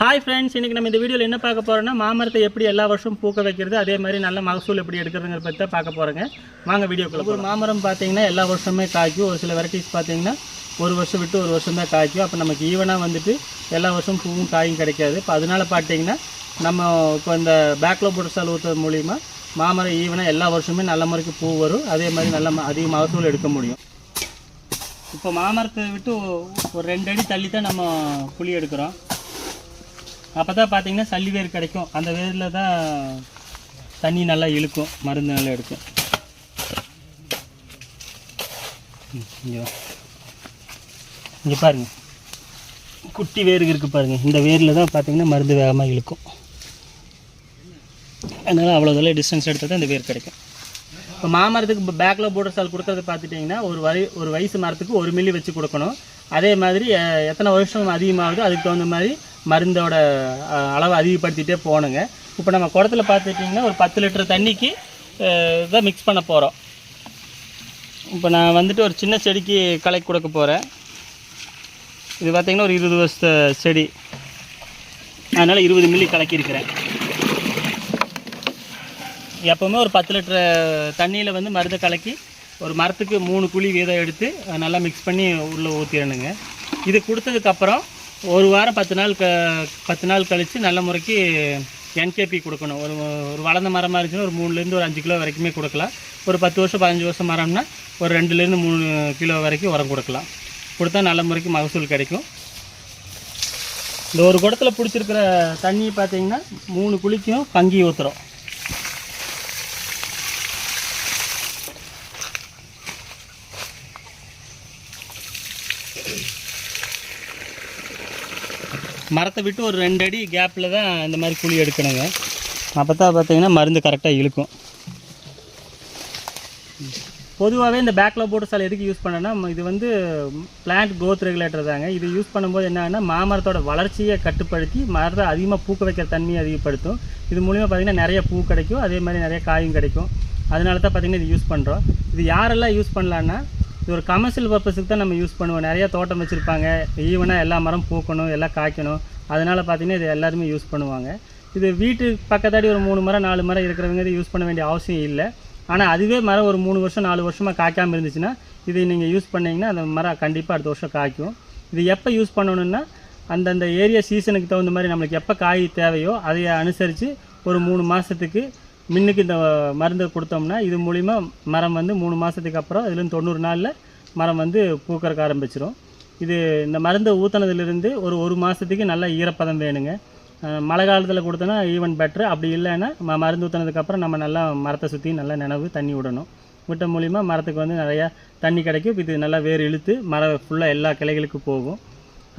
Hi friends இன்றைக்கி நம்ம இந்த வீடியோவில் என்ன பார்க்க போகிறோம்னா மாமரத்தை எப்படி எல்லா வருஷமும் பூக்க வைக்கிறது அதே மாதிரி நல்ல மகசூல் எப்படி எடுக்கிறதுங்கிற பற்றி தான் பார்க்க போகிறோங்க வாங்க வீடியோக்குள்ள ஒரு மாமரம் பார்த்தீங்கன்னா எல்லா வருஷமே காய்க்கும். ஒரு சில வெரைட்டிஸ் பார்த்தீங்கன்னா ஒரு வருஷம் விட்டு ஒரு வருஷம் தான் காய்க்கும். அப்போ நமக்கு ஈவனாக வந்துட்டு எல்லா வருஷமும் பூவும் காயும் கிடைக்காது. இப்போ அதனால பார்த்தீங்கன்னா நம்ம இப்போ இந்த பேக்கில் போட்டு சால் ஊற்றுறது மூலிமா மாமரம் ஈவனாக எல்லா வருஷமே நல்ல முறைக்கு பூ வரும். அதே மாதிரி நல்ல ம- அதிக மகசூல் எடுக்க முடியும். இப்போ மாமரத்தை விட்டு ஒரு ரெண்டு அடி தள்ளி தான் நம்ம புளி எடுக்கிறோம். அப்போ தான் பார்த்தீங்கன்னா சல்லி வேர் கிடைக்கும். அந்த வேரில் தான் தண்ணி நல்லா இழுக்கும். மருந்து நல்லா எடுக்கும். ம், இங்க பாருங்க. குட்டி வேர் இருக்குது பாருங்க. இந்த வேரில் தான் பார்த்தீங்கன்னா மருந்து வேகமாக இழுக்கும். அதனால் அவ்வளோ டிஸ்டன்ஸ் எடுத்தால் தான் இந்த வேர் கிடைக்கும். இப்போ மாமரத்துக்கு இப்போ பேக்கில் போடுற சால் கொடுக்குறது பார்த்துட்டிங்கன்னா ஒரு வரி ஒரு வயசு மரத்துக்கு ஒரு மில்லி வச்சு கொடுக்கணும். அதே மாதிரி எத்தனை வருஷம் அதிகமாகுதோ அதுக்கு தகுந்த மாதிரி மருந்தோட அளவை அதிகப்படுத்திகிட்டே போகணுங்க இப்போ நம்ம குடத்தில் பார்த்துட்டிங்கன்னா ஒரு பத்து லிட்டர் தண்ணிக்கு இதை மிக்ஸ் பண்ண போகிறோம் இப்போ நான் வந்துட்டு ஒரு சின்ன செடிக்கு கலக்கி கொடுக்க போகிறேன் இது பார்த்திங்கன்னா ஒரு இருபது வருஷ செடி. அதனால் இருபது மில்லி கலக்கியிருக்கிறேன் எப்போவுமே ஒரு பத்து லிட்டர் தண்ணியில் வந்து மருந்தை கலக்கி ஒரு மரத்துக்கு மூணு குழி வீதம் எடுத்து அதை நல்லா மிக்ஸ் பண்ணி உள்ளே ஊற்றிடணுங்க இது கொடுத்ததுக்கப்புறம் ஒரு வாரம் பத்து நாள் க பத்து நாள் கழித்து நல்ல முறைக்கு என்கேபி கொடுக்கணும். ஒரு ஒரு வளர்ந்த மரமாக இருந்துச்சுன்னா ஒரு மூணுலேருந்து ஒரு அஞ்சு கிலோ வரைக்குமே கொடுக்கலாம். ஒரு பத்து வருஷம் பதினஞ்சு வருஷம் மரம்னா ஒரு ரெண்டுலேருந்து மூணு கிலோ வரைக்கும் உரம் கொடுக்கலாம். கொடுத்தா நல்ல முறைக்கு மகசூல் கிடைக்கும். இந்த ஒரு குடத்தில் பிடிச்சிருக்கிற தண்ணி பார்த்தீங்கன்னா மூணு குழிக்கும் பங்கி ஊற்றுறோம் மரத்தை விட்டு ஒரு ரெண்டு அடி கேப்பில் தான் இந்த மாதிரி குழி எடுக்கணுங்க. அப்போ தான் பார்த்தீங்கன்னா மருந்து கரெக்டாக இழுக்கும். பொதுவாகவே இந்த பேக்கில் போட்டு சால் எதுக்கு யூஸ் பண்ணேன்னா இது வந்து பிளான்ட் க்ரோத் ரெகுலேட்டர் தாங்க. இது யூஸ் பண்ணும்போது என்னன்னா மாமரத்தோட வளர்ச்சியை கட்டுப்படுத்தி மரத்தை அதிகமாக பூக்க வைக்கிற தன்மையை அதிகப்படுத்தும். இது மூலிமா பார்த்தீங்கன்னா நிறைய பூ கிடைக்கும் அதே மாதிரி நிறைய காயும் கிடைக்கும். அதனால தான் பார்த்தீங்கன்னா இது யூஸ் பண்ணுறோம் இது யாரெல்லாம் யூஸ் பண்ணலான்னா இது ஒரு கமர்ஷியல் பர்பஸுக்கு தான் நம்ம யூஸ் பண்ணுவோம். நிறைய தோட்டம் வச்சுருப்பாங்க. ஈவனாக எல்லா மரம் பூக்கணும் எல்லாம் காய்க்கணும். அதனால் பார்த்தீங்கன்னா இது எல்லாருமே யூஸ் பண்ணுவாங்க. இது வீட்டு பக்கத்தாடி ஒரு மூணு மரம் நாலு மரம் இருக்கிறவங்க இது யூஸ் பண்ண வேண்டிய அவசியம் இல்லை. ஆனால் அதுவே மரம் ஒரு மூணு வருஷம் நாலு வருஷமாக காய்க்காமல் இருந்துச்சுன்னா இதை நீங்கள் யூஸ் பண்ணிங்கன்னா அந்த மரம் கண்டிப்பாக அடுத்த வருஷம் காய்க்கும். இது எப்போ யூஸ் பண்ணணும்னா அந்தந்த ஏரியா சீசனுக்கு தகுந்த மாதிரி நம்மளுக்கு எப்போ காய் தேவையோ அதை அனுசரித்து ஒரு மூணு மாதத்துக்கு மின்னுக்கு இந்த மருந்து கொடுத்தோம்னா இது மூலிமா மரம் வந்து மூணு மாதத்துக்கு அப்புறம் இதுலேருந்து தொண்ணூறு நாளில் மரம் வந்து பூக்கறக்க ஆரம்பிச்சிடும் இது இந்த மருந்தை ஊற்றுனதுலேருந்து ஒரு ஒரு மாதத்துக்கு நல்லா ஈரப்பதம் வேணுங்க. மழை காலத்தில் கொடுத்தோன்னா ஈவன் பெட்ரு அப்படி இல்லைன்னா ம மருந்து ஊற்றுனதுக்கப்புறம் நம்ம நல்லா மரத்தை சுற்றி நல்லா நினவு தண்ணி விடணும். விட்ட மூலிமா மரத்துக்கு வந்து நிறையா தண்ணி கிடைக்கும். இது நல்லா வேர் இழுத்து மரம் ஃபுல்லாக எல்லா கிளைகளுக்கும் போகும்.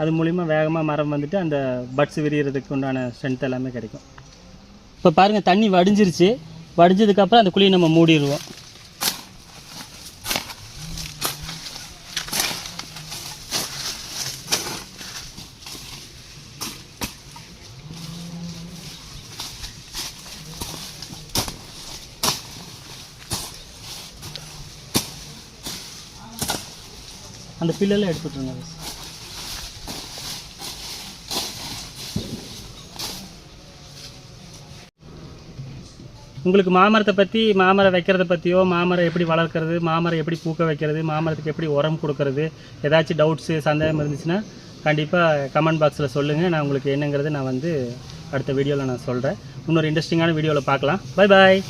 அது மூலிமா வேகமாக மரம் வந்துட்டு அந்த பட்ஸ் விரியறதுக்கு உண்டான ஸ்ட்ரென்த் எல்லாமே கிடைக்கும். இப்போ பாருங்கள் தண்ணி வடிஞ்சிருச்சு. வடிஞ்சதுக்கப்புறம் அந்த குழியை நம்ம மூடிடுவோம். அந்த பில்லெல்லாம் எடுத்துட்டுருங்க உங்களுக்கு மாமரத்தை பற்றி மாமரம் வைக்கிறத பற்றியோ மாமரம் எப்படி வளர்க்குறது மாமரம் எப்படி பூக்க வைக்கிறது மாமரத்துக்கு எப்படி உரம் கொடுக்கறது ஏதாச்சும் டவுட்ஸு சந்தேகம் இருந்துச்சுன்னா கண்டிப்பாக கமெண்ட் பாக்ஸில் சொல்லுங்கள் நான் உங்களுக்கு என்னங்கிறது நான் வந்து அடுத்த வீடியோவில் நான் சொல்கிறேன் இன்னொரு இன்ட்ரெஸ்டிங்கான வீடியோவில் பார்க்கலாம். Bye bye